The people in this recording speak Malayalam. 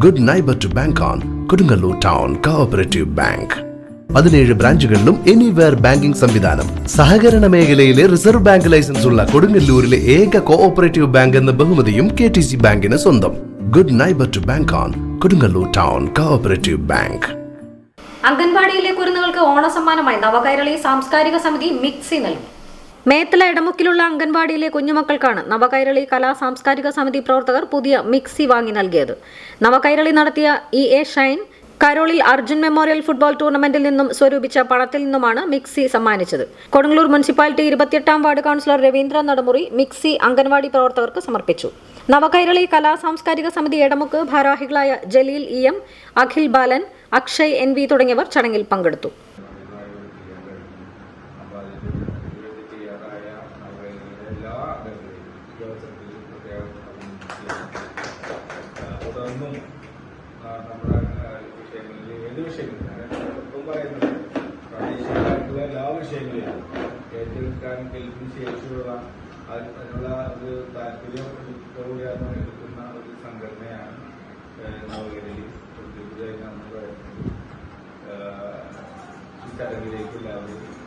Good neighbour to bank on Kodungallur town cooperative bank പതിനേഴ് ബ്രാഞ്ചുകളിലും എനിവെയർ ബാങ്കിംഗ് സംവിധാനം. സഹകരണ മേഖലയിലെ റിസർവ് ബാങ്ക് ലൈസൻസ് ഉള്ള കൊടുങ്ങല്ലൂരിലെ ഏക കോഓപ്പറേറ്റീവ് ബാങ്ക് എന്ന ബഹുമതിയും കെ ടി സി ബാങ്കിന് സ്വന്തം. Good neighbour to bank on Kodungallur town cooperative bank അംഗൻവാടിയിലെ കുരുന്നുകൾക്ക് ഓണസമ്മാനമായി നവകേരളീയ സാംസ്കാരിക സമിതി മിക്സി നൽകി. മേത്തല ഇടമുക്കിലുള്ള അംഗൻവാടിയിലെ കുഞ്ഞുമക്കൾക്കാണ് നവകൈരളി കലാ സാംസ്കാരിക സമിതി പ്രവർത്തകർ പുതിയ മിക്സി വാങ്ങി നൽകിയത്. നവകൈരളി നടത്തിയ ഇ എ ഷൈൻ കരോളിൽ അർജുൻ മെമ്മോറിയൽ ഫുട്ബോൾ ടൂർണമെന്റിൽ നിന്നും സ്വരൂപിച്ച പണത്തിൽ നിന്നുമാണ് മിക്സി സമ്മാനിച്ചത്. കൊടുങ്ങല്ലൂർ മുനിസിപ്പാലിറ്റി ഇരുപത്തിയെട്ടാം ward councillor Raveendra Nadamuri mixie anganwadi പ്രവർത്തകർക്ക് സമർപ്പിച്ചു. നവകൈരളി കലാ സാംസ്കാരിക സമിതി ഇടമുക്ക് ഭാരവാഹികളായ Jaleel E M Akhil Balan Akshay N V തുടങ്ങിയവർ ചടങ്ങിൽ പങ്കെടുത്തു. എല്ലാ അംഗങ്ങളെയും ഉദ്യോഗസ്ഥർക്കും പ്രത്യേകം. തുടർന്നും നമ്മുടെ വിഷയങ്ങളിൽ ഏത് വിഷയങ്ങളിലും ഇപ്പം പറയുന്നത് പ്രാദേശികമായിട്ടുള്ള എല്ലാ വിഷയങ്ങളിലും ഏറ്റെടുക്കാൻ കെൽപ്പിന് ശേഷിയുള്ള അതിനുള്ള ഒരു താല്പര്യത്തോടെയാണ് എടുക്കുന്ന ഒരു സംഘടനയാണ് നവകരയിൽ പുതുതായി നമ്മൾ ഈ ചടങ്ങിലേക്ക് എല്ലാവരും